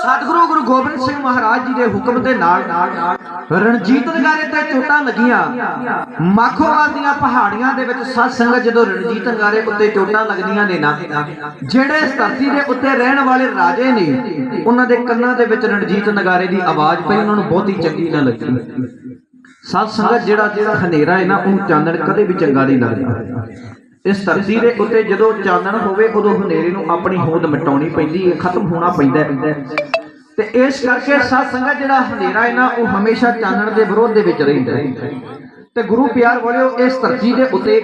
ਸਤਿਗੁਰੂ ਗੁਰੂ ਗੋਬਿੰਦ ਸਿੰਘ ਮਹਾਰਾਜ ਜੀ ਦੇ ਹੁਕਮ ਦੇ ਨਾਲ ਰਣਜੀਤ ਨਗਾਰੇ ਤੇ ਚੋਟਾਂ ਲੱਗੀਆਂ। ਮਾਖੋਵਾਲ ਦੀਆਂ ਪਹਾੜੀਆਂ ਦੇ ਵਿੱਚ ਸਤ ਸੰਗਤ ਜਦੋਂ ਰਣਜੀਤ ਨਗਾਰੇ ਉੱਤੇ ਚੋਟਾਂ ਲੱਗਦੀਆਂ ਨੇ ਨਾ, ਜਿਹੜੇ ਧਰਤੀ ਦੇ ਉੱਤੇ ਰਹਿਣ ਵਾਲੇ ਰਾਜੇ ਨੇ, ਉਹਨਾਂ ਦੇ ਕੰਨਾਂ ਦੇ ਵਿੱਚ ਰਣਜੀਤ ਨਗਾਰੇ ਦੀ ਆਵਾਜ਼ ਪਈ, ਉਹਨਾਂ ਨੂੰ ਬਹੁਤੀ ਚੰਗੀ ਨਾ ਲੱਗੀ। ਸਤ ਸੰਗਤ ਜਿਹੜਾ ਜਿਹੜਾ ਹਨੇਰਾ ਹੈ ਨਾ, ਉਹਨੂੰ ਚਾਨਣ ਕਦੇ ਵੀ ਚੰਗਾ ਨਹੀਂ ਲੱਗਦਾ। ਇਸ ਧਰਤੀ ਦੇ ਉੱਤੇ ਜਦੋਂ ਚਾਨਣ ਹੋਵੇ, ਉਦੋਂ ਹਨੇਰੇ ਨੂੰ ਆਪਣੀ ਹੋਂਦ ਮਿਟਾਉਣੀ ਪੈਂਦੀ ਹੈ, ਖਤਮ ਹੋਣਾ ਪੈਂਦਾ ਹੈ। ਤੇ ਇਸ ਕਰਕੇ ਸਤ ਸੰਗਤ ਜਿਹੜਾ ਹਨੇਰਾ ਹੈ ਨਾ, ਉਹ ਹਮੇਸ਼ਾ ਚਾਨਣ ਦੇ ਵਿਰੋਧ ਦੇ ਵਿੱਚ ਰਹਿੰਦਾ ਹੈ। ਤੇ ਗੁਰੂ ਪਿਆਰ ਵਾਲਿਓ, ਇਸ ਧਰਤੀ ਦੇ ਉੱਤੇ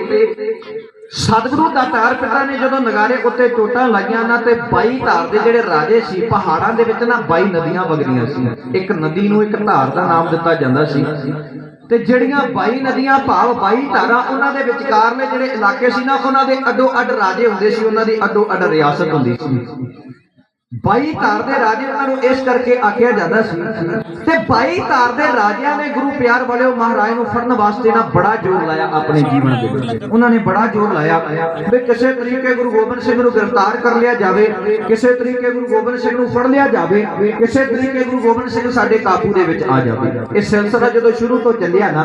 ਸਤਿਗੁਰੂ ਦਾਤਾਰ ਪਿਤਾ ਨੇ ਜਦੋਂ ਨਗਾਰੇ ਉੱਤੇ ਚੋਟਾਂ ਲਾਈਆਂ ਨਾ, ਤੇ 22 ਧਾਰ ਦੇ ਜਿਹੜੇ ਰਾਜੇ ਸੀ, ਪਹਾੜਾਂ ਦੇ ਵਿੱਚ ਨਾ 22 ਨਦੀਆਂ ਵਗਦੀਆਂ ਸੀ। ਇੱਕ ਨਦੀ ਨੂੰ ਇੱਕ ਧਾਰ ਦਾ ਨਾਮ ਦਿੱਤਾ ਜਾਂਦਾ ਸੀ। ਤੇ ਜਿਹੜੀਆਂ 22 ਨਦੀਆਂ, ਭਾਵ 22 ਧਾਰਾਂ ਉਹਨਾਂ ਦੇ ਵਿਚਕਾਰ ਨੇ ਜਿਹੜੇ ਇਲਾਕੇ ਸੀ ਨਾ, ਉਹਨਾਂ ਦੇ ਅੱਡੋ ਅੱਡ ਰਾਜੇ ਹੁੰਦੇ ਸੀ, ਉਹਨਾਂ ਦੀ ਅੱਡੋ ਅੱਡ ਰਿਆਸਤ ਹੁੰਦੀ ਸੀ। ਬਾਈ ਧਾਰ ਦੇ ਰਾਜੇ ਉਹਨਾਂ ਨੂੰ ਇਸ ਕਰਕੇ ਆਖਿਆ ਜਾਂਦਾ ਸੀ ਤੇ 22 ਧਾਰ ਦੇ ਰਾਜਿਆਂ ਨੇ ਗੁਰੂ ਪਿਆਰ ਵਾਲਿਓ ਮਹਾਰਾਜ ਨੂੰ ਫੜਨ ਵਾਸਤੇ ਨਾ ਬੜਾ ਜ਼ੋਰ ਲਾਇਆ ਆਪਣੇ ਜੀਵਨ ਦੇ ਵਿੱਚ। ਉਹਨਾਂ ਨੇ ਬੜਾ ਜ਼ੋਰ ਲਾਇਆ ਵੀ ਕਿਸੇ ਤਰੀਕੇ ਗੁਰੂ ਗੋਬਿੰਦ ਸਿੰਘ ਨੂੰ ਗ੍ਰਿਫਤਾਰ ਕਰ ਲਿਆ ਜਾਵੇ, ਕਿਸੇ ਤਰੀਕੇ ਗੁਰੂ ਗੋਬਿੰਦ ਸਿੰਘ ਨੂੰ ਫੜ ਲਿਆ ਜਾਵੇ, ਕਿਸੇ ਤਰੀਕੇ ਗੁਰੂ ਗੋਬਿੰਦ ਸਿੰਘ ਸਾਡੇ ਕਾਬੂ ਦੇ ਵਿੱਚ ਆ ਜਾਵੇ। ਇਹ ਸਿਲਸਿਲਾ ਜਦੋਂ ਸ਼ੁਰੂ ਤੋਂ ਚੱਲਿਆ ਨਾ,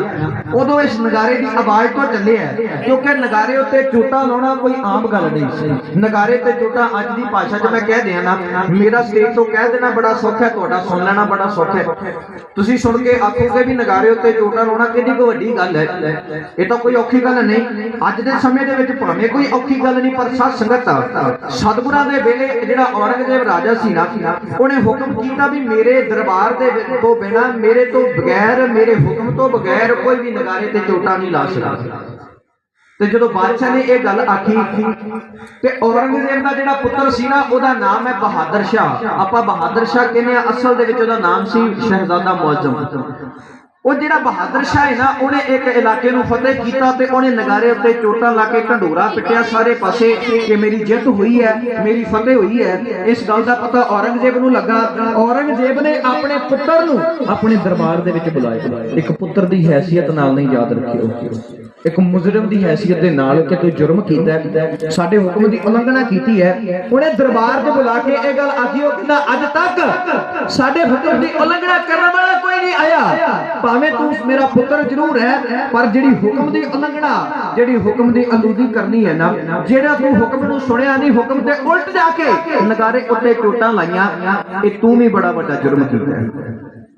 ਉਦੋਂ ਇਸ ਨਗਾਰੇ ਦੀ ਆਵਾਜ਼ ਤੋਂ ਚੱਲਿਆ ਕਿਉਂਕਿ ਨਗਾਰੇ ਉੱਤੇ ਚੋਟਾ ਲਾਉਣਾ ਕੋਈ ਆਮ ਗੱਲ ਨਹੀਂ ਸੀ। ਨਗਾਰੇ ਤੇ ਚੋਟਾ ਅੱਜ ਦੀ ਭਾਸ਼ਾ 'ਚ ਮੈਂ ਕਹਿ ਦਿਆਂ ਨਾ ਮੇਰਾ ਸਟੇਜ ਤੋਂ ਕਹਿ ਦੇਣਾ ਬੜਾ ਸੌਖਾ ਹੈ, ਤੁਹਾਡਾ ਸੁਣ ਲੈਣਾ ਬੜਾ ਸੌਖਾ ਹੈ। ਤੁਸੀਂ ਸੁਣ ਕੇ ਆਖੋਗੇ ਵੀ ਨਗਾਰੇ ਉੱਤੇ ਚੋਟਾ ਲਾਉਣਾ ਕਿੰਨੀ ਕੁ ਵੱਡੀ ਗੱਲ ਹੈ। ਇਹ ਤਾਂ ਕੋਈ ਔਖੀ ਗੱਲ ਨਹੀਂ। ਅੱਜ ਦੇ ਸਮੇਂ ਦੇ ਵਿੱਚ ਭਾਵੇਂ ਕੋਈ ਔਖੀ ਗੱਲ ਨਹੀਂ, ਪਰ ਸਤ ਸੰਗਤ ਸਤਿਗੁਰਾਂ ਦੇ ਵੇਲੇ ਜਿਹੜਾ ਔਰੰਗਜ਼ੇਬ ਰਾਜਾ ਸੀ ਨਾ, ਉਹਨੇ ਹੁਕਮ ਕੀਤਾ ਵੀ ਮੇਰੇ ਦਰਬਾਰ ਦੇ ਤੋਂ ਬਿਨਾ, ਮੇਰੇ ਤੋਂ ਬਗੈਰ, ਮੇਰੇ ਹੁਕਮ ਤੋਂ ਬਗੈਰ ਕੋਈ ਵੀ ਨਗਾਰੇ ਤੇ ਚੋਟਾ ਨਹੀਂ ਲਾ ਸਕਦਾ। ਤੇ ਜਦੋਂ ਬਾਦਸ਼ਾਹ ਨੇ ਇਹ ਗੱਲ ਆਖੀ, ਤੇ ਔਰੰਗਜ਼ੇਬ ਦਾ ਜਿਹੜਾ ਪੁੱਤਰ ਸੀ ਨਾ, ਉਹਦਾ ਨਾਮ ਹੈ ਬਹਾਦਰ ਸ਼ਾਹ। ਆਪਾਂ ਬਹਾਦਰ ਸ਼ਾਹ ਕਹਿੰਦੇ ਆ ਅਸਲ ਦੇ ਵਿੱਚ ਉਹਦਾ ਨਾਮ ਸੀ ਸ਼ਹਿਜ਼ਾਦਾ ਮੁਅੱਜ਼ਮ। ਉਹ ਜਿਹੜਾ ਬਹਾਦਰ ਸ਼ਾਹ ਹੈ ਨਾ, ਉਹਨੇ ਇੱਕ ਇਲਾਕੇ ਨੂੰ ਫਤਿਹ ਕੀਤਾ ਤੇ ਉਹਨੇ ਨਗਾਰੇ ਉੱਤੇ ਚੋਟਾਂ ਲਾ ਕੇ ਢੰਡੋਰਾ ਪਿੱਟਿਆ। ਸਾਰੇ ਪਾਸੇ ਕਿ ਮੇਰੀ ਜਿੱਤ ਹੋਈ ਹੈ, ਮੇਰੀ ਫਤਿਹ ਹੋਈ ਹੈ। ਇਸ ਗੱਲ ਦਾ ਪਤਾ ਔਰੰਗਜ਼ੇਬ ਨੂੰ ਲੱਗਾ। ਔਰੰਗਜ਼ੇਬ ਨੇ ਆਪਣੇ ਪੁੱਤਰ ਨੂੰ ਆਪਣੇ ਦਰਬਾਰ ਦੇ ਵਿੱਚ ਬੁਲਾਇਆ। ਇੱਕ ਪੁੱਤਰ ਦੀ ਹੈਸੀਅਤ ਨਾਲ ਨਹੀਂ ਯਾਦ ਰੱਖਿਓ। ਇੱਕ ਮੁਜਰਮ ਦੀ ਹੈਸੀਅਤ ਦੇ ਨਾਲ ਕਿ ਤੂੰ ਜੁਰਮ ਕੀਤਾ ਸਾਡੇ ਹੁਕਮ ਦੀ ਉਲੰਘਣਾ ਕੀਤੀ ਹੈ। ਉਹਨੇ ਦਰਬਾਰ 'ਚ ਬੁਲਾ ਕੇ ਇਹ ਗੱਲ ਆਖੀ, ਉਹ ਕਹਿੰਦਾ, ਅੱਜ ਤੱਕ ਸਾਡੇ ਹੁਕਮ ਦੀ ਉਲੰਘਣਾ ਕਰਨ ਵਾਲਾ ਕੋਈ ਨਹੀਂ ਆਇਆ। ਭਾਵੇਂ ਤੂੰ ਮੇਰਾ ਪੁੱਤਰ ਜ਼ਰੂਰ ਹੈ, ਪਰ ਜਿਹੜੀ ਹੁਕਮ ਦੀ ਉਲੰਘਣਾ, ਜਿਹੜੀ ਹੁਕਮ ਦੀ ਅਲੂਦੀ ਕਰਨੀ ਹੈ ਨਾ, ਜਿਹੜਾ ਤੂੰ ਹੁਕਮ ਨੂੰ ਸੁਣਿਆ ਨਹੀਂ, ਹੁਕਮ ਤੇ ਉਲਟ ਜਾ ਕੇ ਨਗਾਰੇ ਉੱਤੇ ਚੋਟਾਂ ਲਾਈਆਂ, ਇਹ ਤੂੰ ਵੀ ਬੜਾ ਵੱਡਾ ਜੁਰਮ ਕੀਤਾ ਹੈ।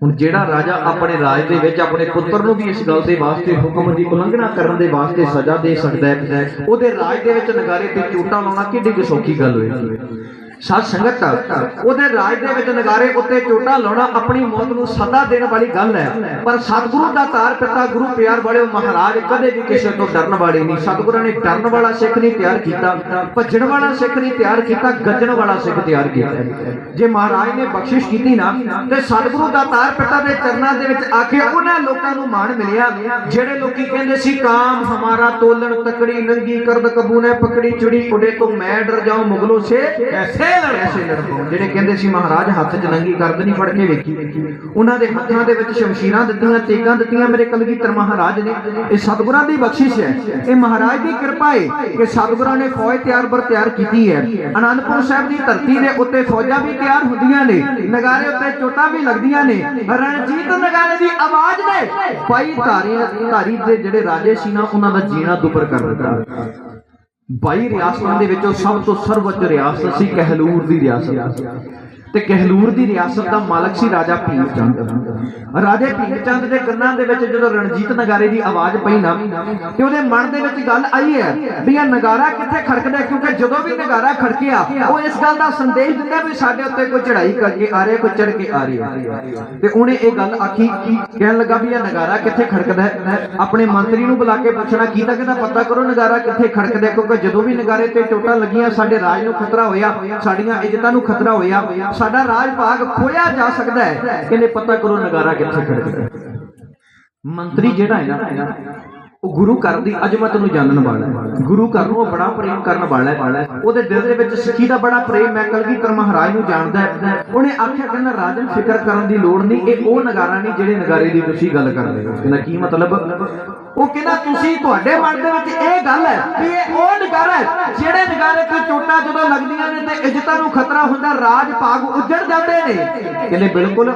ਹੁਣ ਜਿਹੜਾ ਰਾਜਾ ਆਪਣੇ ਰਾਜ ਦੇ ਵਿੱਚ ਆਪਣੇ ਪੁੱਤਰ ਨੂੰ ਵੀ ਇਸ ਗੱਲ ਦੇ ਵਾਸਤੇ ਹੁਕਮ ਦੀ ਉਲੰਘਣਾ ਕਰਨ ਦੇ ਵਾਸਤੇ ਸਜ਼ਾ ਦੇ ਸਕਦਾ ਹੈ, ਉਹਦੇ ਰਾਜ ਦੇ ਵਿੱਚ ਨਗਾਰੇ ਤੇ ਚੋਟਾਂ ਲਾਉਣਾ ਕਿੱਡੀ ਕੁ ਸੌਖੀ ਗੱਲ ਹੋਏਗੀ। ਸਤ ਸੰਗਤ, ਉਹਦੇ ਰਾਜ ਦੇ ਵਿੱਚ ਨਗਾਰੇ ਉੱਤੇ ਚੋਟਾ ਲਾਉਣਾ ਆਪਣੀ ਮੌਤ ਨੂੰ ਸਦਾ ਦੇਣ ਵਾਲੀ ਗੱਲ ਹੈ। ਪਰ ਸਤਿਗੁਰੂ ਦਾ ਤਾਰ ਪਿਤਾ ਗੁਰੂ ਪਿਆਰ ਵਾਲਿਓ ਮਹਾਰਾਜ ਕਦੇ ਵੀ ਕਿਸੇ ਤੋਂ ਡਰਨ ਵਾਲੇ ਨਹੀਂ। ਸਤਿਗੁਰਾਂ ਨੇ ਡਰਨ ਵਾਲਾ ਸਿੱਖ ਨਹੀਂ ਤਿਆਰ ਕੀਤਾ, ਭੱਜਣ ਵਾਲਾ ਸਿੱਖ ਨਹੀਂ ਤਿਆਰ ਕੀਤਾ, ਗੱਜਣ ਵਾਲਾ ਸਿੱਖ ਤਿਆਰ ਕੀਤਾ। ਜੇ ਮਹਾਰਾਜ ਨੇ ਬਖਸ਼ਿਸ਼ ਕੀਤੀ ਨਾ, ਤੇ ਸਤਿਗੁਰੂ ਦਾ ਤਾਰ ਪਿਤਾ ਦੇ ਚਰਨਾਂ ਦੇ ਵਿੱਚ ਆ ਕੇ ਉਹਨਾਂ ਲੋਕਾਂ ਨੂੰ ਮਾਣ ਮਿਲਿਆ, ਜਿਹੜੇ ਲੋਕੀ ਕਹਿੰਦੇ ਸੀ, ਕਾਮ ਹਮਾਰਾ ਤੋਲਣ ਤਕੜੀ ਨੰਗੀ ਕਰਦ ਕਬੂ ਨੇ ਪਕੜੀ ਚੁੜੀ ਉਡੇ ਤੋਂ ਮੈਂ ਡਰ ਜਾਉ ਮੁਗਲੋ ਸੇ, ਐਸੇ ਐਸੇ ਲੜ ਜਿਹੜੇ ਕਹਿੰਦੇ ਸੀ ਮਹਾਰਾਜ ਹੱਥ 'ਚ ਕਰਦ ਨਹੀਂ ਫੜ ਕੇ ਵੇਖੀ। ਉਹਨਾਂ ਦੇ ਹੱਥਾਂ ਦੇ ਵਿੱਚ ਸ਼ਮਸ਼ੀਰਾਂ ਦਿੱਤੀਆਂ ਤੇਗਾਂ ਦਿੱਤੀਆਂ ਮੇਰੇ ਕਲਗੀਧਰ ਮਹਾਰਾਜ ਨੇ। ਇਹ ਸਤਿਗੁਰਾਂ ਦੀ ਬਖਸ਼ਿਸ਼ ਹੈ। ਇਹ ਮਹਾਰਾਜ ਦੀ ਕਿਰਪਾ ਹੈ ਕਿ ਸਤਿਗੁਰਾਂ ਨੇ ਫੌਜ ਤਿਆਰ ਬਰ ਤਿਆਰ ਕੀਤੀ ਹੈ। ਆਨੰਦਪੁਰ ਸਾਹਿਬ ਦੀ ਧਰਤੀ ਦੇ ਉੱਤੇ ਫੌਜਾਂ ਵੀ ਤਿਆਰ ਹੁੰਦੀਆਂ ਨੇ। ਨਗਾਰੇ ਉੱਤੇ ਚੋਟਾਂ ਵੀ ਲੱਗਦੀਆਂ ਨੇ। ਰਣਜੀਤ ਨਗਾਰੇ ਦੀ ਆਵਾਜ਼ ਨੇ। ਬਾਈ ਧਾਰੀਆਂ ਧਾਰੀ ਦੇ ਜਿਹੜੇ ਰਾਜੇ ਸੀ ਨਾ, ਉਹਨਾਂ ਦਾ ਜੀਣਾ ਦੁੱਪਰ ਕਰ ਦਿੱਤਾ। 22 ਰਿਆਸਤਾਂ ਦੇ ਵਿੱਚੋਂ ਸਭ ਤੋਂ ਸਰਵਉੱਚ ਰਿਆਸਤ ਸੀ ਕਹਿਲੂਰ ਦੀ ਰਿਆਸਤ। ਤੇ ਕਹਿਲੂਰ ਦੀ ਰਿਆਸਤ ਦਾ ਮਾਲਕ ਸੀ ਰਾਜਾ ਭੀਮ ਚੰਦ। ਰਾਜੇ ਭੀਮ ਚੰਦ ਦੇ ਕੰਨਾਂ ਦੇ ਵਿੱਚ ਜਦੋਂ ਰਣਜੀਤ ਨਗਾਰੇ ਦੀ ਆਵਾਜ਼ ਪਈ ਨਾ, ਤੇ ਉਹਦੇ ਮਨ ਦੇ ਵਿੱਚ ਗੱਲ ਆਈ ਹੈ ਵੀ ਇਹ ਨਗਾਰਾ ਕਿੱਥੇ ਖੜਕਦਾ ਕਿਉਂਕਿ ਜਦੋਂ ਵੀ ਨਗਾਰਾ ਖੜਕਿਆ, ਉਹ ਇਸ ਗੱਲ ਦਾ ਸੰਦੇਸ਼ ਦਿੰਦਾ ਵੀ ਸਾਡੇ ਉੱਤੇ ਕੋਈ ਚੜ੍ਹਾਈ ਕਰਕੇ ਆ ਰਿਹਾ, ਕੋਈ ਚੜ ਕੇ ਆ ਰਿਹਾ। ਤੇ ਉਹਨੇ ਇਹ ਗੱਲ ਆਖੀ, ਕਹਿਣ ਲੱਗਾ ਵੀ ਇਹ ਨਗਾਰਾ ਕਿੱਥੇ ਖੜਕਦਾ ਹੈ? ਆਪਣੇ ਮੰਤਰੀ ਨੂੰ ਬੁਲਾ ਕੇ ਪੁੱਛਣਾ ਕੀਤਾ ਕਹਿੰਦਾ, ਪਤਾ ਕਰੋ ਨਗਾਰਾ ਕਿੱਥੇ ਖੜਕਦਾ ਕਿਉਂਕਿ ਜਦੋਂ ਵੀ ਨਗਾਰੇ ਤੇ ਚੋਟਾਂ ਲੱਗੀਆਂ, ਸਾਡੇ ਰਾਜ ਨੂੰ ਖਤਰਾ ਹੋਇਆ, ਸਾਡੀਆਂ ਇੱਜ਼ਤਾਂ ਨੂੰ ਖਤਰਾ ਹੋਇਆ ਸਾਡਾ ਰਾਜ ਭਾਗ ਖੋਇਆ ਜਾ ਸਕਦਾ ਹੈ। ਕਹਿੰਦੇ ਪਤਾ ਕਰੋ ਨਗਾਰਾ ਕਿੱਥੇ ਖੜਕਦਾ ਮੰਤਰੀ ਜਿਹੜਾ ਹੈ ਨਾ ਉਹ ਗੁਰੂ ਘਰ ਦੀ ਅਜਮਤ ਨੂੰ ਜਾਣਨ ਵਾਲਾ ਹੈ। ਗੁਰੂ ਘਰ ਨੂੰ ਉਹ ਬੜਾ ਪ੍ਰੇਮ ਕਰਨ ਵਾਲਾ ਹੈ। ਉਹਦੇ ਦਿਲ ਦੇ ਵਿੱਚ ਸਿੱਖੀ ਦਾ ਬੜਾ ਪ੍ਰੇਮ ਹੈ। ਕਲਗੀਧਰ ਮਹਾਰਾਜ ਨੂੰ ਜਾਣਦਾ ਹੈ। ਉਹਨੇ ਆਖਿਆ ਕਹਿੰਦਾ ਰਾਜਨ, ਫਿਕਰ ਕਰਨ ਦੀ ਲੋੜ ਨਹੀਂ। ਇਹ ਉਹ ਨਗਾਰਾ ਨਹੀਂ ਜਿਹੜੇ ਨਗਾਰੇ ਦੀ ਤੁਸੀਂ ਗੱਲ ਕਰਦੇ ਹੋ। ਕਹਿੰਦਾ, ਕੀ ਮਤਲਬ? ਉਹ ਕਹਿੰਦਾ, ਤੁਸੀਂ ਤੁਹਾਡੇ ਮਨ ਦੇ ਵਿੱਚ ਇਹ ਗੱਲ ਹੈ ਵੀ ਇਹ ਉਹ ਨਗਾਰਾ ਹੈ ਜਿਹੜੇ ਨਗਾਰੇ ਤੇ ਚੋਟਾਂ ਜਦੋਂ ਲੱਗਦੀਆਂ ਨੇ ਤੇ ਇੱਜ਼ਤਾਂ ਨੂੰ ਖਤਰਾ ਹੁੰਦਾ, ਰਾਜ ਭਾਗ ਉੱਜੜ ਜਾਂਦੇ ਨੇ। ਕਹਿੰਦੇ, ਬਿਲਕੁਲ।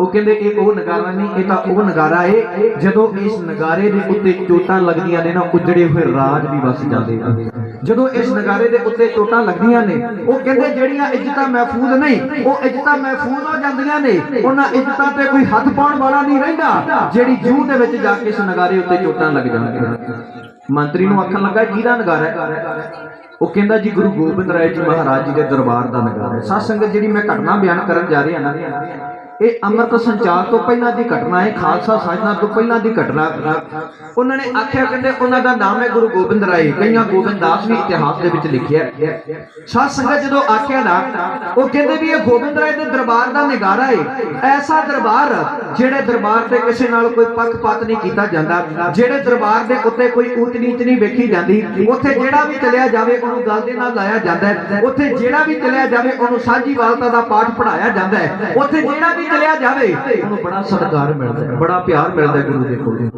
ਉਹ ਕਹਿੰਦੇ, ਇਹ ਉਹ ਨਗਾਰਾ ਨਹੀਂ, ਇਹ ਤਾਂ ਉਹ ਨਗਾਰਾ ਹੈ। ਜਦੋਂ ਇਸ ਨਗਾਰੇ ਦੇ ਉੱਤੇ ਚੋਟਾਂ ਲੱਗਦੀਆਂ ਨੇ ਨਾ, ਉੱਜੜੇ ਹੋਏ ਰਾਜ ਵੀ ਵਸ ਜਾਂਦੇ ਨੇ ਜਦੋਂ ਇਸ ਨਗਾਰੇ ਦੇ ਉੱਤੇ ਚੋਟਾਂ ਲੱਗਦੀਆਂ ਨੇ, ਉਹ ਕਹਿੰਦੇ ਜਿਹੜੀਆਂ ਇੱਜ਼ਤਾਂ ਮਹਿਫੂਜ਼ ਨਹੀਂ, ਉਹ ਇੱਜ਼ਤਾਂ ਮਹਿਫੂਜ਼ ਹੋ ਜਾਂਦੀਆਂ ਨੇ। ਉਹਨਾਂ ਇੱਜ਼ਤਾਂ ਤੇ ਕੋਈ ਹੱਥ ਪਾਉਣ ਵਾਲਾ ਨਹੀਂ ਰਹਿੰਦਾ, ਜਿਹੜੀ ਜੂ ਦੇ ਵਿੱਚ ਜਾ ਕੇ ਇਸ ਨਗਾਰੇ ਉੱਤੇ ਚੋਟਾਂ ਲੱਗ ਜਾਂਦੀਆਂ ਮੰਤਰੀ ਨੂੰ ਆਖਣ ਲੱਗਾ, ਕਿਹਦਾ ਨਗਾਰਾ ਹੈ? ਉਹ ਕਹਿੰਦਾ, ਜੀ ਗੁਰੂ ਗੋਬਿੰਦ ਰਾਏ ਜੀ ਮਹਾਰਾਜ ਜੀ ਦੇ ਦਰਬਾਰ ਦਾ ਨਗਾਰਾ ਹੈ। ਸਾਧ ਸੰਗਤ ਜਿਹੜੀ ਮੈਂ ਘਟਨਾ ਬਿਆਨ ਕਰਨ ਜਾ ਰਿਹਾ ਨਾ ਇਹ ਅੰਮ੍ਰਿਤ ਸੰਚਾਰ ਤੋਂ ਪਹਿਲਾਂ ਦੀ ਘਟਨਾ ਹੈ, ਖਾਲਸਾ ਸਾਜਨਾ ਤੋਂ ਪਹਿਲਾਂ ਦੀ ਘਟਨਾ। ਉਹਨਾਂ ਨੇ ਆਖਿਆ ਕਹਿੰਦੇ ਉਹਨਾਂ ਦਾ ਨਾਮ ਹੈ ਗੁਰੂ ਗੋਬਿੰਦ ਰਾਏ। ਕਈਆਂ ਗੋਬਿੰਦਾਸ ਵੀ ਇਤਿਹਾਸ ਦੇ ਵਿੱਚ ਲਿਖਿਆ ਸਾਧ ਸੰਗਤ ਜਦੋਂ ਆਖਿਆ ਨਾ, ਉਹ ਕਹਿੰਦੇ ਵੀ ਇਹ ਗੋਬਿੰਦ ਰਾਏ ਦੇ ਦਰਬਾਰ ਦਾ ਨਿਗਾਰਾ ਹੈ ਐਸਾ ਦਰਬਾਰ ਜਿਹੜੇ ਦਰਬਾਰ ਤੇ ਕਿਸੇ ਨਾਲ ਕੋਈ ਪੱਖਪਾਤ ਨਹੀਂ ਕੀਤਾ ਜਾਂਦਾ। ਜਿਹੜੇ ਦਰਬਾਰ ਦੇ ਉੱਤੇ ਕੋਈ ਊਚ ਨੀਚ ਨਹੀਂ ਵੇਖੀ ਜਾਂਦੀ, ਉੱਥੇ ਜਿਹੜਾ ਵੀ ਚਲਿਆ ਜਾਵੇ, ਉਹਨੂੰ ਗੱਲ ਦੇ ਨਾਲ ਲਾਇਆ ਜਾਂਦਾ ਹੈ। ਉੱਥੇ ਜਿਹੜਾ ਵੀ ਚਲਿਆ ਜਾਵੇ, ਉਹਨੂੰ ਸਾਂਝੀ ਵਾਲਤਾ ਦਾ ਪਾਠ ਪੜਾਇਆ ਜਾਂਦਾ ਹੈ। ਉੱਥੇ ਜਿਹੜਾ ਵੀ ਚਲਿਆ ਜਾਵੇ। ਉਹਨੂੰ ਬੜਾ ਸਤਿਕਾਰ ਮਿਲਦਾ ਹੈ, ਬੜਾ ਪਿਆਰ ਮਿਲਦਾ ਹੈ ਗੁਰੂ ਦੇ ਕੋਲ।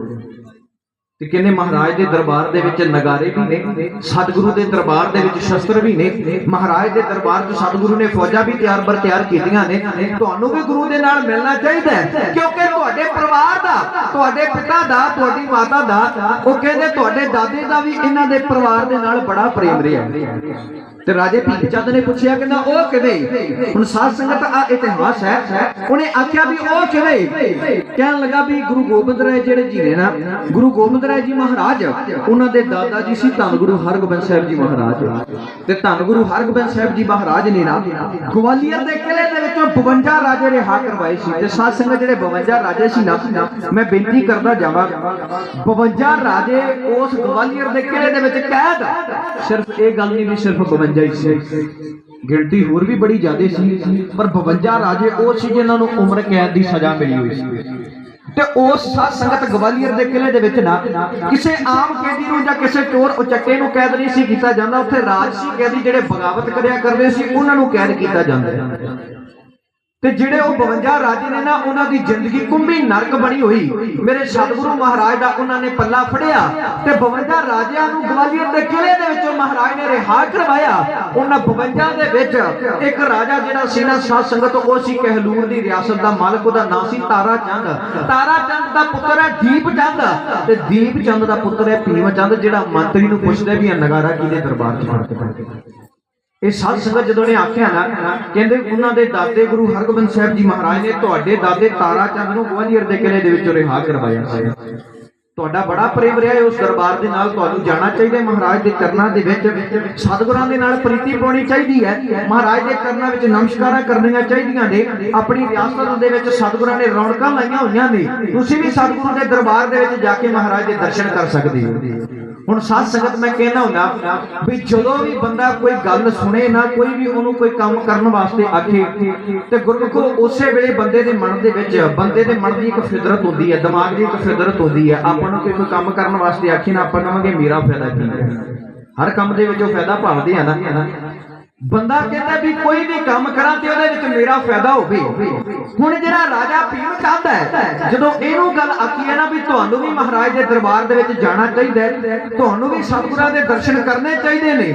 ਤੇ ਕਹਿੰਦੇ ਮਹਾਰਾਜ ਦੇ ਦਰਬਾਰ ਦੇ ਵਿੱਚ ਨਗਾਰੇ ਵੀ ਨੇ, ਸਤਿਗੁਰੂ ਦੇ ਦਰਬਾਰ ਦੇ ਵਿੱਚ ਸ਼ਸਤਰ ਵੀ ਨੇ। ਮਹਾਰਾਜ ਦੇ ਦਰਬਾਰ 'ਚ ਸਤਿਗੁਰੂ ਨੇ ਫੌਜਾਂ ਵੀ ਤਿਆਰ ਬਰ ਤਿਆਰ ਕੀਤੀਆਂ ਨੇ। ਤੁਹਾਨੂੰ ਵੀ ਗੁਰੂ ਦੇ ਨਾਲ ਮਿਲਣਾ ਚਾਹੀਦਾ ਹੈ, ਕਿਉਂਕਿ ਤੁਹਾਡੇ ਪਰਿਵਾਰ ਦਾ, ਤੁਹਾਡੇ ਪਿਤਾ ਦਾ, ਤੁਹਾਡੀ ਮਾਤਾ ਦਾ, ਉਹ ਕਹਿੰਦੇ ਤੁਹਾਡੇ ਦਾਦੇ ਦਾ ਵੀ ਇਹਨਾਂ ਦੇ ਪਰਿਵਾਰ ਦੇ ਨਾਲ ਬੜਾ ਪ੍ਰੇਮ ਰਿਹਾ। ਤੇ ਰਾਜੇ ਭੀਮ ਚੰਦ ਨੇ ਪੁੱਛਿਆ ਕਹਿੰਦਾ, ਉਹ ਕਿਵੇਂ? ਹੁਣ ਸਾਧ ਸੰਗਤ ਆ ਇਤਿਹਾਸ ਹੈ। ਉਹਨੇ ਆਖਿਆ ਵੀ ਉਹ ਕਿਵੇਂ? ਕਹਿਣ ਲੱਗਾ ਵੀ ਗੁਰੂ ਗੋਬਿੰਦ ਰਾਏ ਜਿਹੜੇ ਜੀ ਨੇ ਨਾ, ਗੁਰੂ ਗੋਬਿੰਦ ਰਾਏ ਜੀ ਮਹਾਰਾਜ, ਉਹਨਾਂ ਦੇ ਦਾਦਾ ਜੀ ਸੀ ਧੰਨ ਗੁਰੂ ਹਰਗੋਬਿੰਦ ਸਾਹਿਬ ਜੀ ਮਹਾਰਾਜ। ਤੇ ਧੰਨ ਗੁਰੂ ਹਰਗੋਬਿੰਦ ਸਾਹਿਬ ਜੀ ਮਹਾਰਾਜ ਨੇ ਨਾ, ਗਵਾਲੀਅਰ ਦੇ ਕਿਲੇ ਦੇ ਵਿੱਚੋਂ 52 ਰਾਜੇ ਰਿਹਾ ਕਰਵਾਏ ਸੀ। ਤੇ ਸਾਧ ਸੰਗਤ ਜਿਹੜੇ 52 ਰਾਜੇ ਸੀ ਨਾ, ਮੈਂ ਬੇਨਤੀ ਕਰਦਾ ਜਾਵਾਂ 52 ਰਾਜੇ ਉਸ ਗਵਾਲੀਅਰ ਦੇ ਕਿਲੇ ਦੇ ਵਿੱਚ ਕੈਦ ਸਿਰਫ ਇਹ ਗੱਲ ਨਹੀਂ ਵੀ ਸਿਰਫ 52 ਹੀ ਸੀ। ਗਿਣਤੀ ਹੋਰ ਵੀ ਬੜੀ ਜ਼ਿਆਦਾ ਸੀ, ਪਰ 52 ਰਾਜੇ ਉਹ ਸੀ ਜਿਨ੍ਹਾਂ ਨੂੰ ਉਮਰ ਕੈਦ ਦੀ ਸਜ਼ਾ ਮਿਲੀ ਹੋਈ ਸੀ। ਤੇ ਉਸ ਸਾਧ ਸੰਗਤ ਗਵਾਲੀਅਰ ਦੇ ਕਿਲੇ ਦੇ ਵਿੱਚ ਨਾ, ਕਿਸੇ ਆਮ ਕੈਦੀ ਨੂੰ ਜਾਂ ਕਿਸੇ ਚੋਰ ਉਚੱਕੇ ਨੂੰ ਕੈਦ ਨਹੀਂ ਸੀ ਕੀਤਾ ਜਾਂਦਾ। ਉੱਥੇ ਰਾਜਸੀ ਕੈਦੀ ਜਿਹੜੇ ਬਗਾਵਤ ਕਰਿਆ ਕਰਦੇ ਸੀ, ਉਹਨਾਂ ਨੂੰ ਕੈਦ ਕੀਤਾ ਜਾਂਦਾ। ਤੇ ਜਿਹੜੇ ਉਹ 52 ਰਾਜੇ ਨੇ ਨਾ, ਉਹਨਾਂ ਦੀ ਜ਼ਿੰਦਗੀ ਕੁੰਭੀ ਨਰਕ ਬਣੀ ਹੋਈ। ਮੇਰੇ ਸਤਿਗੁਰੂ ਮਹਾਰਾਜ ਦਾ ਉਹਨਾਂ ਨੇ ਪੱਲਾ ਫੜਿਆ ਤੇ 52 ਰਾਜਿਆਂ ਨੂੰ ਗਵਾਲੀਅਰ ਦੇ ਕਿਲੇ ਦੇ ਵਿੱਚੋਂ ਮਹਾਰਾਜ ਨੇ ਰਿਹਾ ਕਰਵਾਇਆ। ਉਹਨਾਂ 52 ਦੇ ਵਿੱਚ ਇੱਕ ਰਾਜਾ ਜਿਹੜਾ ਸੀ ਨਾ, ਸਾਧ ਸੰਗਤ, ਉਹ ਸੀ ਕਹਿਲੂਰ ਦੀ ਰਿਆਸਤ ਦਾ ਮਾਲਕ, ਉਹਦਾ ਨਾਮ ਸੀ ਤਾਰਾ ਚੰਦ। ਤਾਰਾ ਚੰਦ ਦਾ ਪੁੱਤਰ ਹੈ ਦੀਪ ਚੰਦ ਤੇ ਦੀਪ ਚੰਦ ਦਾ ਪੁੱਤਰ ਹੈ ਭੀਮ ਚੰਦ, ਜਿਹੜਾ ਮੰਤਰੀ ਨੂੰ ਪੁੱਛਦਾ ਵੀ ਇਹ ਨਗਾਰਾ ਕਿਹਦੇ ਦਰਬਾਰ 'ਚ ਫੜ ਕੇ ਇਹ ਸਾਧ ਸੰਗਤ ਜਦੋਂ ਨੇ ਆਖਿਆ ਨਾ, ਕਹਿੰਦੇ ਉਹਨਾਂ ਦੇ ਦਾਦੇ ਗੁਰੂ ਹਰਗੋਬਿੰਦ ਸਾਹਿਬ ਜੀ ਮਹਾਰਾਜ ਨੇ ਤੁਹਾਡੇ ਦਾਦੇ ਤਾਰਾ ਚੰਦ ਨੂੰ ਗਵਾਲੀਅਰ ਦੇ ਕਿਲੇ ਦੇ ਵਿੱਚੋਂ ਰਿਹਾ ਕਰਵਾਇਆ ਸੀ। ਤੁਹਾਡਾ ਬੜਾ ਪ੍ਰੇਮ ਰਿਹਾ ਉਸ ਦਰਬਾਰ ਦੇ ਨਾਲ, ਤੁਹਾਨੂੰ ਜਾਣਾ ਚਾਹੀਦਾ ਮਹਾਰਾਜ ਦੇ ਚਰਨਾਂ ਦੇ ਵਿੱਚ। ਸਤਿਗੁਰਾਂ ਦੇ ਨਾਲ ਪ੍ਰੀਤੀ ਪਾਉਣੀ ਚਾਹੀਦੀ ਹੈ। ਮਹਾਰਾਜ ਦੇ ਚਰਨਾਂ ਵਿੱਚ ਨਮਸਕਾਰਾਂ ਕਰਨੀਆਂ ਚਾਹੀਦੀਆਂ ਨੇ। ਆਪਣੀ ਰਿਆਸਤ ਦੇ ਵਿੱਚ ਸਤਿਗੁਰਾਂ ਨੇ ਰੌਣਕਾਂ ਲਾਈਆਂ ਹੋਈਆਂ ਨੇ। ਤੁਸੀਂ ਵੀ ਸਤਿਗੁਰੂ ਦੇ ਦਰਬਾਰ ਦੇ ਵਿੱਚ ਜਾ ਕੇ ਮਹਾਰਾਜ ਦੇ ਦਰਸ਼ਨ ਕਰ ਸਕਦੇ ਹੋ। ਹੁਣ ਸਾਧ ਸੰਗਤ ਮੈਂ ਕਹਿਣਾ ਹੁੰਦਾ ਵੀ ਜਦੋਂ ਵੀ ਬੰਦਾ ਕੋਈ ਗੱਲ ਸੁਣੇ ਨਾ, ਕੋਈ ਵੀ ਉਹਨੂੰ ਕੋਈ ਕੰਮ ਕਰਨ ਵਾਸਤੇ ਆਖੇ, ਤੇ ਗੁਰਮੁਖੋ ਉਸੇ ਵੇਲੇ ਬੰਦੇ ਦੇ ਮਨ ਦੇ ਵਿੱਚ, ਬੰਦੇ ਦੇ ਮਨ ਦੀ ਇੱਕ ਫਿਦਰਤ ਹੁੰਦੀ ਹੈ, ਦਿਮਾਗ ਦੀ ਇੱਕ ਫਿਦਰਤ ਹੁੰਦੀ ਹੈ। ਆਪਾਂ ਨੂੰ ਕੋਈ ਕੰਮ ਕਰਨ ਵਾਸਤੇ ਆਖੀ ਨਾ, ਆਪਾਂ ਕਹਾਂਗੇ ਮੇਰਾ ਫਾਇਦਾ ਕੀ ਹੈ? ਹਰ ਕੰਮ ਦੇ ਵਿੱਚ ਉਹ ਫਾਇਦਾ ਭਾਲਦੇ ਆ ਨਾ। ਬੰਦਾ ਕਹਿੰਦਾ ਵੀ ਕੋਈ ਵੀ ਕੰਮ ਕਰਾਂ ਤੇ ਉਹਦੇ ਵਿੱਚ ਮੇਰਾ ਫਾਇਦਾ ਹੋਵੇ। ਹੁਣ ਜਿਹੜਾ ਰਾਜਾ ਭੀਮ ਚੰਦ ਹੈ, ਜਦੋਂ ਇਹਨੂੰ ਗੱਲ ਆਖੀ ਹੈ ਨਾ ਵੀ ਤੁਹਾਨੂੰ ਵੀ ਮਹਾਰਾਜ ਦੇ ਦਰਬਾਰ ਦੇ ਵਿੱਚ ਜਾਣਾ ਚਾਹੀਦਾ ਤੁਹਾਨੂੰ ਵੀ ਸਤਿਗੁਰਾਂ ਦੇ ਦਰਸ਼ਨ ਕਰਨੇ ਚਾਹੀਦੇ ਨੇ।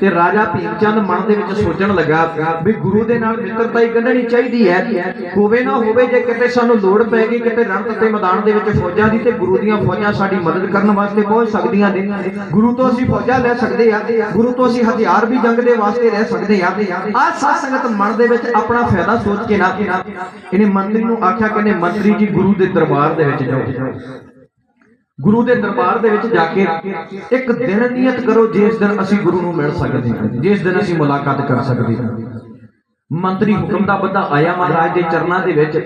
ਤੇ ਰਾਜਾ ਭੀਮ ਚੰਦ ਮਨ ਦੇ ਵਿੱਚ ਸੋਚਣ ਲੱਗਾ ਵੀ ਗੁਰੂ ਦੇ ਨਾਲ ਮਿੱਤਰਤਾ ਹੀ ਕੱਢਣੀ ਚਾਹੀਦੀ ਹੈ। ਹੋਵੇ ਨਾ ਹੋਵੇ, ਜੇ ਕਿਤੇ ਸਾਨੂੰ ਲੋੜ ਪੈ ਗਈ, ਕਿਤੇ ਰਣਤ ਤੇ ਮੈਦਾਨ ਦੇ ਵਿੱਚ ਫੌਜਾਂ ਦੀ ਤੇ ਗੁਰੂ ਦੀਆਂ ਫੌਜਾਂ ਸਾਡੀ ਮਦਦ ਕਰਨ ਵਾਸਤੇ ਪਹੁੰਚ ਸਕਦੀਆਂ ਨੇ। ਗੁਰੂ ਤੋਂ ਅਸੀਂ ਫੌਜਾਂ ਲੈ ਸਕਦੇ ਹਾਂ, ਗੁਰੂ ਤੋਂ ਅਸੀਂ ਹਥਿਆਰ ਵੀ ਜੰਗ ਦੇ ਵਾਸਤੇ ਰਹਿ ਸਕਦੇ ਹਾਂ ਆਹ ਸਾਧ ਸੰਗਤ ਮਨ ਦੇ ਵਿੱਚ ਆਪਣਾ ਫਾਇਦਾ ਸੋਚ ਕੇ ਨਾ ਇਹਨੇ ਮੰਤਰੀ ਨੂੰ ਆਖਿਆ ਕਹਿੰਦੇ, ਮੰਤਰੀ ਜੀ, ਗੁਰੂ ਦੇ ਦਰਬਾਰ ਦੇ ਵਿੱਚ ਜਾਓ। ਗੁਰੂ ਦੇ ਦਰਬਾਰ ਦੇ ਵਿੱਚ ਜਾ ਕੇ ਇੱਕ ਦਿਨ ਨਿਯਤ ਕਰੋ, ਜਿਸ ਦਿਨ ਅਸੀਂ ਗੁਰੂ ਨੂੰ ਮਿਲ ਸਕਦੇ ਹਾਂ। ਜਿਸ ਦਿਨ ਅਸੀਂ ਮੁਲਾਕਾਤ ਕਰ ਸਕਦੇ ਹਾਂ। ਮੰਤਰੀ ਹੁਕਮ ਦਾ ਬੰਦਾ ਆਇਆ ਮਹਾਰਾਜ ਦੇ ਚਰਨਾਂ ਦੇ ਵਿੱਚ।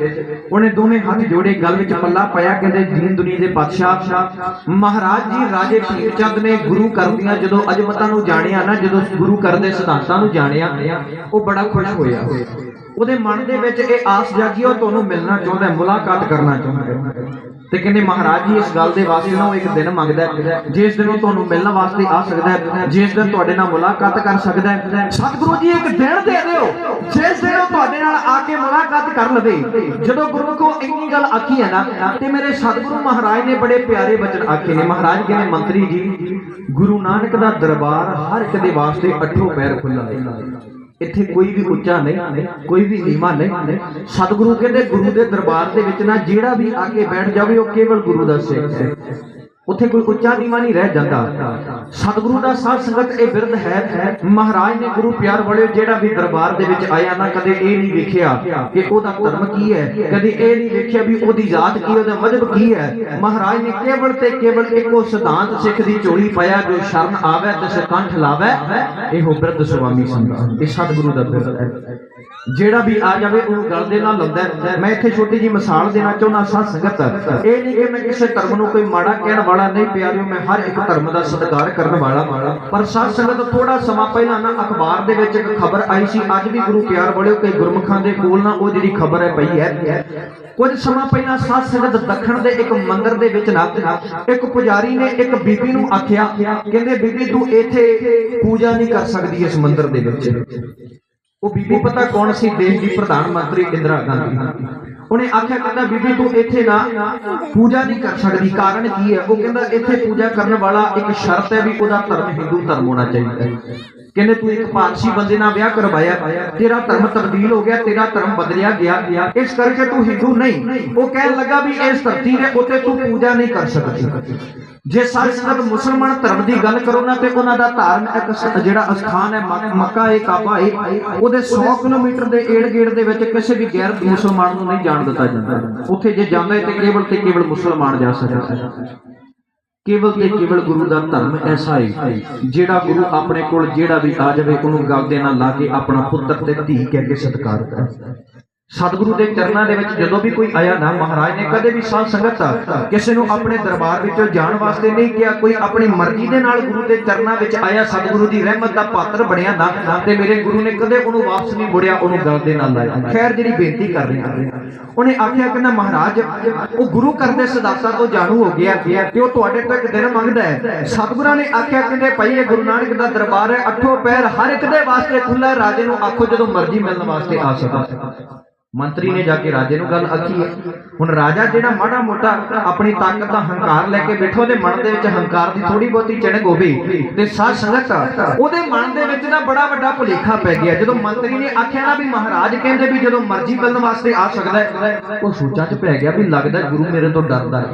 ਉਹਨੇ ਦੋਵੇਂ ਹੱਥ ਜੋੜੇ, ਗਲ ਵਿੱਚ ਪੱਲਾ ਪਾਇਆ, ਕਹਿੰਦੇ, ਦੀਨ ਦੁਨੀਆ ਦੇ ਪਾਤਸ਼ਾਹ ਮਹਾਰਾਜ ਜੀ, ਰਾਜੇ ਭੀਮ ਚੰਦ ਨੇ ਗੁਰੂ ਕਰਦੀਆਂ ਜਦੋਂ ਅਜਮਤਾਂ ਨੂੰ ਜਾਣਿਆ ਨਾ, ਜਦੋਂ ਗੁਰੂ ਕਰ ਦੇ ਸਿਧਾਂਤਾਂ ਨੂੰ ਜਾਣਿਆ, ਉਹ ਬੜਾ ਖੁਸ਼ ਹੋਇਆ। ਉਹਦੇ ਮਨ ਦੇ ਵਿੱਚ ਇਹ ਆਸ ਜਾਗੀ, ਉਹ ਤੁਹਾਨੂੰ ਮਿਲਣਾ ਚਾਹੁੰਦਾ, ਮੁਲਾਕਾਤ ਕਰਨਾ ਚਾਹੁੰਦਾ। ਤੇ ਕਹਿੰਦੇ ਮਹਾਰਾਜ ਜੀ ਇਸ ਗੱਲ ਦੇ ਵਾਸਤੇ ਨਾ ਉਹ ਇੱਕ ਦਿਨ ਮੰਗਦਾ ਹੈ, ਜਿਸ ਦਿਨ ਉਹ ਤੁਹਾਨੂੰ ਮਿਲਣ ਵਾਸਤੇ ਆ ਸਕਦਾ ਹੈ ਜਿਸ ਦਿਨ ਤੁਹਾਡੇ ਨਾਲ ਮੁਲਾਕਾਤ ਕਰ ਸਕਦਾ ਹੈ। ਸਤਿਗੁਰੂ ਜੀ ਇੱਕ ਦਿਨ ਦੇ ਦਿਓ। ਜਿਸ ਦਿਨ ਉਹ ਤੁਹਾਡੇ ਨਾਲ ਆ ਕੇ ਮੁਲਾਕਾਤ ਕਰ ਲਵੇ। ਜਦੋਂ ਗੁਰਮੁਖੋ ਇੰਨੀ ਗੱਲ ਆਖੀ ਹੈ ਨਾ ਤੇ ਮੇਰੇ ਸਤਿਗੁਰੂ ਮਹਾਰਾਜ ਨੇ ਬੜੇ ਪਿਆਰੇ ਬਚਨ ਆਖੇ ਨੇ। ਮਹਾਰਾਜ ਕਹਿੰਦੇ ਮੰਤਰੀ ਜੀ ਗੁਰੂ ਨਾਨਕ ਦਾ ਦਰਬਾਰ ਹਰ ਇੱਕ ਦੇ ਵਾਸਤੇ ਅੱਠੋਂ ਪੈਰ ਖੁੱਲ੍ਹਾ ਹੈ। ਇੱਥੇ ਕੋਈ ਵੀ ਉੱਚਾ ਨਹੀਂ, ਕੋਈ ਵੀ ਨੀਵਾਂ ਨਹੀਂ। ਸਤਿਗੁਰੂ ਕਹਿੰਦੇ ਗੁਰੂ ਦੇ ਦਰਬਾਰ ਦੇ ਵਿੱਚ ਨਾ ਜਿਹੜਾ ਵੀ ਆ ਕੇ ਬੈਠ ਜਾਵੇ, ਉਹ ਕੇਵਲ ਗੁਰੂ ਦਾ ਸਿੱਖ ਹੈ। ਉੱਥੇ ਕੋਈ ਉੱਚਾ ਨੀਵਾਂ ਨਹੀਂ ਰਹਿ ਜਾਂਦਾ। ਸਤਿਗੁਰੂ ਦਾ ਸਾਧ ਸੰਗਤ ਇਹ ਬਿਰਧ ਹੈ। ਮਹਾਰਾਜ ਨੇ ਗੁਰੂ ਪਿਆਰ ਵਾਲਿਓ ਜਿਹੜਾ ਵੀ ਦਰਬਾਰ ਦੇ ਵਿੱਚ ਆਇਆ ਨਾ, ਕਦੇ ਇਹ ਨਹੀਂ ਵੇਖਿਆ ਕਿ ਉਹਦਾ ਧਰਮ ਕੀ ਹੈ। ਕਦੇ ਇਹ ਨਹੀਂ ਵੇਖਿਆ ਵੀ ਉਹਦੀ ਜ਼ਾਤ ਕੀ ਉਹਦਾ ਮਜ਼ਹਬ ਕੀ ਹੈ। ਮਹਾਰਾਜ ਨੇ ਕੇਵਲ ਤੇ ਕੇਵਲ ਇੱਕੋ ਸਿਧਾਂਤ ਸਿੱਖ ਦੀ ਚੋਲੀ ਪਾਇਆ, ਜੋ ਸ਼ਰਨ ਆਵੇ ਤੇ ਸਿਕੰਠ ਲਾਵੇ। ਇਹੋ ਬਿਰਧ ਸੁਆਮੀ ਸੰਗਤ, ਇਹ ਸਤਿਗੁਰੂ ਦਾ ਬਿਰਧ ਹੈ। ਜਿਹੜਾ ਵੀ ਆ ਜਾਵੇ, ਉਹਨੂੰ ਗਲ ਦੇ ਨਾਲ ਲਾਉਂਦਾ ਮੈਂ ਇੱਥੇ ਛੋਟੀ ਜੀ ਮਿਸਾਲ ਦੇਣਾ ਚਾਹੁੰਦਾ ਸਾਧ ਸੰਗਤ। ਇਹ ਨਹੀਂ ਕਿ ਮੈਂ ਕਿਸੇ ਧਰਮ ਨੂੰ ਕੋਈ ਮਾੜਾ ਕਹਿਣ ਵਾਲਾ ਨਹੀਂ ਪਿਆਰਿਓ, ਮੈਂ ਹਰ ਇੱਕ ਧਰਮ ਦਾ ਸਤਿਕਾਰ ਕਰਨ ਵਾਲਾ ਪਰ ਸਾਧ ਸੰਗਤ ਥੋੜਾ ਸਮਾਂ ਪਹਿਲਾਂ ਨਾ ਅਖਬਾਰ ਦੇ ਵਿੱਚ ਇੱਕ ਖਬਰ ਆਈ ਸੀ। ਅੱਜ ਵੀ ਗੁਰੂ ਪਿਆਰ ਵਾਲਿਓ ਕਈ ਗੁਰਮੁਖਾਂ ਦੇ ਕੋਲ ਨਾ ਉਹ ਜਿਹੜੀ ਖਬਰ ਹੈ ਪਈ ਹੈ। ਕੁਝ ਸਮਾਂ ਪਹਿਲਾਂ ਸਾਧ ਸੰਗਤ, ਦੱਖਣ ਦੇ ਇੱਕ ਮੰਦਿਰ ਦੇ ਵਿੱਚ ਨਾ ਇੱਕ ਪੁਜਾਰੀ ਨੇ ਇੱਕ ਬੀਬੀ ਨੂੰ ਆਖਿਆ, ਕਹਿੰਦੇ, ਬੀਬੀ, ਤੂੰ ਇੱਥੇ ਪੂਜਾ ਨਹੀਂ ਕਰ ਸਕਦੀ ਇਸ ਮੰਦਿਰ ਦੇ ਵਿੱਚ। ਉਹ ਬੀਬੀ ਪਤਾ ਕੌਣ ਸੀ? ਦੇਸ਼ ਦੀ ਪ੍ਰਧਾਨ ਮੰਤਰੀ ਇੰਦਰਾ ਗਾਂਧੀ। ਉਹਨੇ ਆਖਿਆ, ਕਹਿੰਦਾ, ਬੀਬੀ, ਤੂੰ ਇੱਥੇ ਨਾ ਪੂਜਾ ਨਹੀਂ ਕਰ ਸਕਦੀ। ਕਾਰਨ ਕੀ ਹੈ? ਉਹ ਕਹਿੰਦਾ, ਇੱਥੇ ਪੂਜਾ ਕਰਨ ਵਾਲਾ ਇੱਕ ਸ਼ਰਤ ਹੈ ਵੀ ਉਹਦਾ ਧਰਮ ਹਿੰਦੂ ਧਰਮ ਹੋਣਾ ਚਾਹੀਦਾ ਹੈ। ਕਹਿੰਦੇ ਤੂੰ ਇੱਕ ਪਾਰਸੀ ਬੰਦੇ ਨਾਲ ਵਿਆਹ ਕਰਵਾਇਆ, ਤੇਰਾ ਧਰਮ ਤਬਦੀਲ ਹੋ ਗਿਆ, ਤੇਰਾ ਧਰਮ ਬਦਲਿਆ ਗਿਆ। ਇਸ ਕਰਕੇ ਤੂੰ ਹਿੰਦੂ ਨਹੀਂ। ਉਹ ਕਹਿਣ ਲੱਗਾ ਵੀ ਇਸ ਧਰਤੀ ਦੇ ਉੱਤੇ ਤੂੰ ਪੂਜਾ ਨਹੀਂ ਕਰ ਸਕਦੀ। ਜੇ ਸਾਰੀ ਮੁਸਲਮਾਨ ਧਰਮ ਦੀ ਗੱਲ ਕਰੋ ਨਾ, ਤੇ ਉਹਨਾਂ ਦਾ ਧਾਰਮਿਕ ਸ- ਜਿਹੜਾ ਅਸਥਾਨ ਹੈ, ਮੱਕਾ ਹੈ, ਕਾਬਾ ਹੈ, ਉਹਦੇ 100 ਕਿਲੋਮੀਟਰ ਦੇ ਏੜ ਗੇੜ ਦੇ ਵਿੱਚ ਕਿਸੇ ਵੀ ਗੈਰ ਮੁਸਲਮਾਨ ਨੂੰ ਨਹੀਂ ਜਾਣ ਦਿੱਤਾ ਜਾਂਦਾ। ਉੱਥੇ ਜੇ ਜਾਂਦਾ ਹੈ, ਤੇ ਕੇਵਲ ਤੇ ਕੇਵਲ ਮੁਸਲਮਾਨ ਜਾ ਸਕਦਾ ਹੈ। ਕੇਵਲ ਤੇ ਕੇਵਲ ਗੁਰੂ ਦਾ ਧਰਮ ਐਸਾ ਹੈ ਜਿਹੜਾ ਗੁਰੂ ਆਪਣੇ ਕੋਲ ਜਿਹੜਾ ਵੀ ਆ ਜਾਵੇ ਉਹਨੂੰ ਗੱਲ ਦੇ ਨਾਲ ਲਾ ਕੇ ਆਪਣਾ ਪੁੱਤਰ ਤੇ ਧੀ ਕਹਿ ਕੇ ਸਤਿਕਾਰ ਕਰੇ ਸਤਿਗੁਰੂ ਦੇ ਚਰਨਾਂ ਦੇ ਵਿੱਚ ਜਦੋਂ ਵੀ ਕੋਈ ਆਇਆ ਨਾ, ਮਹਾਰਾਜ ਨੇ ਕਦੇ ਵੀ ਸਾਧ ਸੰਗਤ ਕਿਸੇ ਨੂੰ ਆਪਣੇ ਦਰਬਾਰ ਵਿੱਚੋਂ ਜਾਣ ਵਾਸਤੇ ਨਹੀਂ ਕਿਹਾ, ਕੋਈ ਆਪਣੀ ਮਰਜ਼ੀ ਦੇ ਨਾਲ ਗੁਰੂ ਦੇ ਚਰਨਾਂ ਵਿੱਚ ਆਇਆ, ਸਤਿਗੁਰੂ ਦੀ ਰਹਿਮਤ ਦਾ ਪਾਤਰ ਬਣਿਆ ਨਾ, ਤੇ ਮੇਰੇ ਗੁਰੂ ਨੇ ਕਦੇ ਉਹਨੂੰ ਵਾਪਸ ਨਹੀਂ ਮੁੜਿਆ, ਉਹਨੂੰ ਗਲ ਦੇ ਨਾਲ ਲਾਇਆ। ਖੈਰ, ਜਿਹੜੀ ਬੇਨਤੀ ਕਰ ਰਹੀ ਹਾਂ। ਉਹਨੇ ਆਖਿਆ ਕਿ ਨਾ, ਮਹਾਰਾਜ, ਉਹ ਗੁਰੂ ਘਰ ਦੇ ਤੋਂ ਜਾਣੂ ਹੋ ਗਿਆ ਤੇ ਉਹ ਤੁਹਾਡੇ ਤੋਂ ਇੱਕ ਦਿਨ ਮੰਗਦਾ ਹੈ। ਸਤਿਗੁਰਾਂ ਨੇ ਆਖਿਆ ਕਹਿੰਦੇ ਭਾਈ, ਇਹ ਗੁਰੂ ਨਾਨਕ ਦਾ ਦਰਬਾਰ ਹੈ, ਅੱਠੋਂ ਪੈਰ ਹਰ ਇੱਕ ਦੇ ਵਾਸਤੇ ਖੁੱਲਾ ਰਾਜੇ ਨੂੰ ਆਖੋ ਜਦੋਂ ਮਰਜ਼ੀ ਮਿਲਣ ਵਾਸਤੇ ਆ ਸਕਦਾ। ਮੰਤਰੀ ਨੇ ਜਾ ਕੇ ਰਾਜੇ ਨੂੰ ਗੱਲ ਆਖੀ ਹੈ। ਹੁਣ ਰਾਜਾ ਜਿਹੜਾ ਮਾੜਾ ਮੋਟਾ ਆਪਣੀ ਤਾਕਤ ਦਾ ਹੰਕਾਰ ਲੈ ਕੇ ਬੈਠੋ, ਉਹਦੇ ਮਨ ਦੇ ਵਿੱਚ ਹੰਕਾਰ ਦੀ ਥੋੜੀ ਬਹੁਤੀ ਚਿਣਕ ਹੋਵੇ ਤੇ ਸਾਧ ਸੰਗਤ, ਉਹਦੇ ਮਨ ਦੇ ਵਿੱਚ ਨਾ ਬੜਾ ਵੱਡਾ ਭੁਲੇਖਾ ਪੈ ਗਿਆ। ਜਦੋਂ ਮੰਤਰੀ ਨੇ ਆਖਿਆ ਨਾ ਵੀ ਮਹਾਰਾਜ ਕਹਿੰਦੇ ਵੀ ਜਦੋਂ ਮਰਜ਼ੀ ਮਿਲਣ ਵਾਸਤੇ ਆ ਸਕਦਾ ਹੈ, ਉਹ ਸੋਚਾਂ 'ਚ ਪੈ ਗਿਆ ਵੀ ਲੱਗਦਾ ਗੁਰੂ ਮੇਰੇ ਤੋਂ ਡਰਦਾ ਹੈ।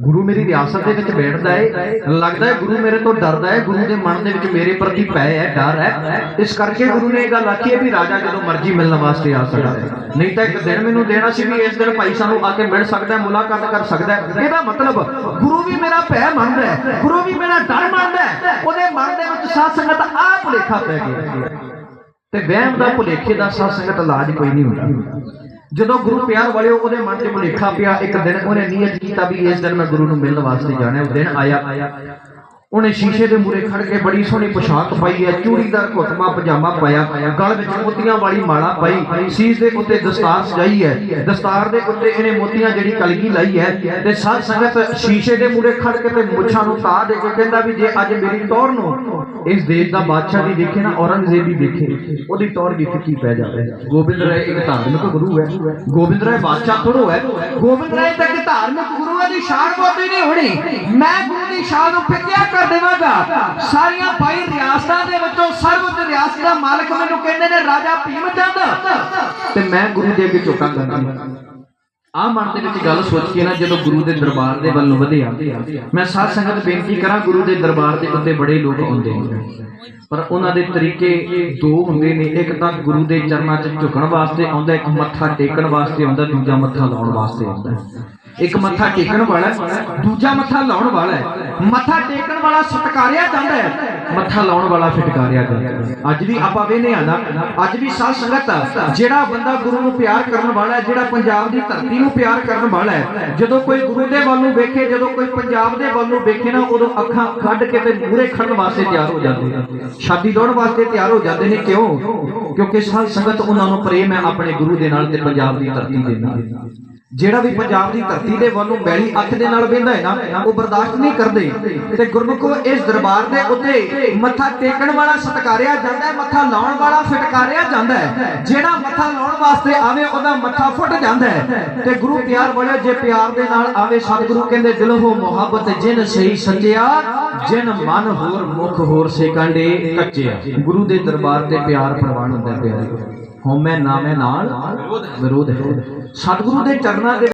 ਗੁਰੂ ਮੇਰੀ ਰਿਆਸਤ ਦੇ ਵਿੱਚ ਬੈਠਦਾ ਹੈ, ਲੱਗਦਾ ਹੈ ਗੁਰੂ ਮੇਰੇ ਤੋਂ ਡਰਦਾ ਹੈ, ਗੁਰੂ ਦੇ ਮਨ ਦੇ ਵਿੱਚ ਮੇਰੇ ਪ੍ਰਤੀ ਪੈ ਹੈ, ਡਰ ਹੈ। ਇਸ ਕਰਕੇ ਗੁਰੂ ਨੇ ਇਹ ਗੱਲ ਆਖੀ ਹੈ ਵੀ ਰਾਜਾ ਜਦੋਂ ਮਰਜ਼ੀ ਮਿਲਣ ਵਾਸਤੇ ਆ ਸਕਦਾ ਹੈ। ਨਹੀਂ ਤਾਂ ਇੱਕ ਦਿਨ ਮੈਨੂੰ ਦੇਣਾ ਸੀ ਵੀ ਇਸ ਦਿਨ ਭਾਈ ਸਾਨੂੰ ਆ ਕੇ ਮਿਲ ਸਕਦਾ, ਮੁਲਾਕਾਤ ਕਰ ਸਕਦਾ। ਇਹਦਾ ਮਤਲਬ ਗੁਰੂ ਵੀ ਮੇਰਾ ਭੈ ਮੰਨਦਾ ਹੈ, ਗੁਰੂ ਵੀ ਮੇਰਾ ਡਰ ਮੰਨਦਾ ਹੈ, ਉਹਦੇ ਮਨ ਦੇ ਵਿੱਚ ਸਾਧ ਸੰਗਤ ਆ ਭੁਲੇਖਾ ਪੈ ਗਿਆ ਤੇ ਵਹਿਮ ਦਾ ਭੁਲੇਖੇ ਦਾ ਸਾਧ ਸੰਗਤ ਇਲਾਜ ਕੋਈ ਨਹੀਂ ਹੁੰਦਾ। ਜਦੋਂ ਗੁਰੂ ਪਿਆਰ ਵਾਲਿਓ ਉਹਦੇ ਮਨ 'ਚ ਭੁਲੇਖਾ ਪਿਆ, ਇੱਕ ਦਿਨ ਉਹਨੇ ਨੀਅਤ ਕੀਤਾ ਵੀ ਇਸ ਦਿਨ ਮੈਂ ਗੁਰੂ ਨੂੰ ਮਿਲਣ ਵਾਸਤੇ ਜਾਣਾ ਉਹ ਦਿਨ ਆਇਆ। ਉਹਨੇ ਸ਼ੀਸ਼ੇ ਦੇ ਮੂਰੇ ਖੜ ਕੇ ਬੜੀ ਸੋਹਣੀ ਪੋਸ਼ਾਕ ਪਾਈ ਹੈ ਚੂੜੀਦਾਰ ਘੁੱਟਮਾ ਪਜਾਮਾ ਪਾਇਆ, ਗਲ ਵਿੱਚ ਮੋਤੀਆਂ ਵਾਲੀ ਮਾਲਾ ਪਾਈ, ਸੀਸ ਦੇ ਉੱਤੇ ਦਸਤਾਰ ਸਜਾਈ ਹੈ, ਦਸਤਾਰ ਦੇ ਉੱਤੇ ਇਹਨੇ ਮੋਤੀਆਂ ਜਿਹੜੀ ਕਲਗੀ ਲਾਈ ਹੈ ਤੇ ਸਾਧ ਸੰਗਤ ਸ਼ੀਸ਼ੇ ਦੇ ਮੂਰੇ ਖੜ ਕੇ ਤੇ ਮੁੱਛਾਂ ਨੂੰ ਤਾ ਦੇ ਕੇ ਕਹਿੰਦਾ ਵੀ ਜੇ ਅੱਜ ਮੇਰੀ ਟੌਰ ਨੂੰ ਇਸ ਦੇਸ਼ ਦਾ ਬਾਦਸ਼ਾਹ ਵੀ ਦੇਖੇ ਨਾ, ਔਰੰਗਜ਼ੇਬ ਵੀ ਦੇਖੇ, ਉਹਦੀ ਟੌਰ ਵੀ ਫਿੱਕੀ ਪੈ ਜਾਵੇ? ਗੋਬਿੰਦ ਰਾਏ ਇੱਕ ਧਾਰਮਿਕ ਗੁਰੂ ਹੈ। ਗੋਬਿੰਦ ਰਾਏ ਬਾਦਸ਼ਾਹ ਥੋੜੋ ਹੈ। ਗੋਬਿੰਦ ਰਾਏ ਤੱਕ ਧਾਰਮਿਕ ਗੁਰੂਆਂ ਦੀ ਸ਼ਾਨ ਬਹੁਤੀ ਨਹੀਂ ਹੋਣੀ। ਮੈਂ ਗੁਰੂ ਦੀ ਸ਼ਾਨ ਨੂੰ ਫਿੱਕਿਆ ਕਰ ਦੇਵਾਂਗਾ ਸਾਰੀਆਂ ਬਾਈ ਰਿਆਸਤਾਂ ਦੇ ਵਿੱਚੋਂ ਸਰਵਉੱਚ ਰਿਆਸਤ ਦਾ ਮਾਲਕ ਮੈਨੂੰ ਕਹਿੰਦੇ ਨੇ, ਰਾਜਾ ਭੀਮ ਚੰਦ ਤੇ ਮੈਂ ਗੁਰੂ ਦੇ ਅੱਗੇ ਝੁਕਾਂਗਾ ਨਹੀਂ ਆ ਮਨ ਦੇ ਵਿੱਚ ਗੱਲ ਸੋਚ ਕੇ ਨਾ, ਜਦੋਂ ਗੁਰੂ ਦੇ ਦਰਬਾਰ ਦੇ ਵੱਲ ਵਧਿਆ, ਮੈਂ ਸਾਧ ਸੰਗਤ ਬੇਨਤੀ ਕਰਾਂ, ਗੁਰੂ ਦੇ ਦਰਬਾਰ ਦੇ ਉੱਤੇ ਬੜੇ ਲੋਕ ਆਉਂਦੇ ਨੇ ਪਰ ਉਹਨਾਂ ਦੇ ਤਰੀਕੇ ਦੋ ਹੁੰਦੇ ਨੇ। ਇੱਕ ਤਾਂ ਗੁਰੂ ਦੇ ਚਰਨਾਂ 'ਚ ਝੁਕਣ ਵਾਸਤੇ ਆਉਂਦਾ, ਇੱਕ ਮੱਥਾ ਟੇਕਣ ਵਾਸਤੇ ਆਉਂਦਾ, ਦੂਜਾ ਮੱਥਾ ਲਾਉਣ ਵਾਸਤੇ ਆਉਂਦਾ। ਇੱਕ ਮੱਥਾ ਟੇਕਣ ਵਾਲਾ ਦੂਜਾ ਮੱਥਾ ਲਾਉਣ ਵਾਲਾ ਹੈ। ਮੱਥਾ ਟੇਕਣ ਵਾਲਾ ਸਤਕਾਰਿਆ ਜਾਂਦਾ ਹੈ, ਮੱਥਾ ਲਾਉਣ ਵਾਲਾ ਫਿਟਕਾਰਿਆ ਜਾਂਦਾ ਅੱਜ ਵੀ ਆਪਾਂ ਵੇਨੇ ਆਂਦਾ ਅੱਜ ਵੀ ਸਾਧ ਸੰਗਤ ਜਿਹੜਾ ਬੰਦਾ ਗੁਰੂ ਨੂੰ ਪਿਆਰ ਕਰਨ ਵਾਲਾ ਹੈ, ਜਿਹੜਾ ਪੰਜਾਬ ਦੀ ਧਰਤੀ ਨੂੰ ਪਿਆਰ ਕਰਨ ਵਾਲਾ ਹੈ, ਜਦੋਂ ਕੋਈ ਗੁਰੂ ਦੇ ਵੱਲ ਨੂੰ ਵੇਖੇ, ਜਦੋਂ ਕੋਈ ਪੰਜਾਬ ਦੇ ਵੱਲ ਨੂੰ ਵੇਖੇ ਨਾ, ਉਦੋਂ ਅੱਖਾਂ ਕੱਢ ਕੇ ਤੇ ਮੂਰੇ ਖੜਨ ਵਾਸਤੇ ਤਿਆਰ ਹੋ ਜਾਂਦੇ ਨੇ। ਸ਼ਾਦੀ ਦੌੜ ਵਾਸਤੇ ਤਿਆਰ ਹੋ ਜਾਂਦੇ ਨੇ, ਕਿਉਂ? ਕਿਉਂਕਿ ਸਾਧ ਸੰਗਤ, ਉਹਨਾਂ ਨੂੰ ਪ੍ਰੇਮ ਹੈ ਆਪਣੇ ਗੁਰੂ ਦੇ ਨਾਲ ਤੇ ਪੰਜਾਬ ਦੀ ਧਰਤੀ ਦੇ ਨਾਲ। ਜਿਹੜਾ ਵੀ ਪੰਜਾਬ ਦੀ ਧਰਤੀ ਦੇ ਵੱਲੋਂ ਮੈਲੀ ਅੱਖ ਦੇ ਨਾਲ ਵੇਂਦਾ ਹੈ ਨਾ, ਉਹ ਬਰਦਾਸ਼ਤ ਨਹੀਂ ਕਰਦੇ। ਤੇ ਗੁਰਮੁਖੋ ਇਸ ਦਰਬਾਰ ਦੇ ਉੱਤੇ ਮੱਥਾ ਟੇਕਣ ਵਾਲਾ ਸਤਕਾਰਿਆ ਜਾਂਦਾ ਹੈ, ਮੱਥਾ ਲਾਉਣ ਵਾਲਾ ਫਟਕਾਰਿਆ ਜਾਂਦਾ ਹੈ। ਜਿਹੜਾ ਮੱਥਾ ਲਾਉਣ ਵਾਸਤੇ ਆਵੇ, ਉਹਦਾ ਮੱਥਾ ਫੁੱਟ ਜਾਂਦਾ ਹੈ। ਤੇ ਗੁਰੂ ਪਿਆਰ ਵਾਲਿਓ, ਜੇ ਪਿਆਰ ਦੇ ਨਾਲ ਆਵੇ, ਸਤਿਗੁਰੂ ਕਹਿੰਦੇ, ਦਿਲ ਮੁਹੱਬਤ, ਜਿਨ ਸਹੀ ਸੱਚਿਆ, ਜਿਨ ਮਨ ਹੋਰ ਮੁਖ ਹੋਰ ਸੇਕੰਡੇ ਕੱਚਿਆ। ਗੁਰੂ ਦੇ ਦਰਬਾਰ ਤੇ ਪਿਆਰ ਪ੍ਰਵਾਨ ਹੁੰਦਾ ਹੈ ਹਉਮੈ ਨਾਮੇ ਨਾਲ ਵਿਰੋਧ ਹੈ। ਸਤਿਗੁਰੂ ਦੇ ਚਰਨਾਂ ਦੇ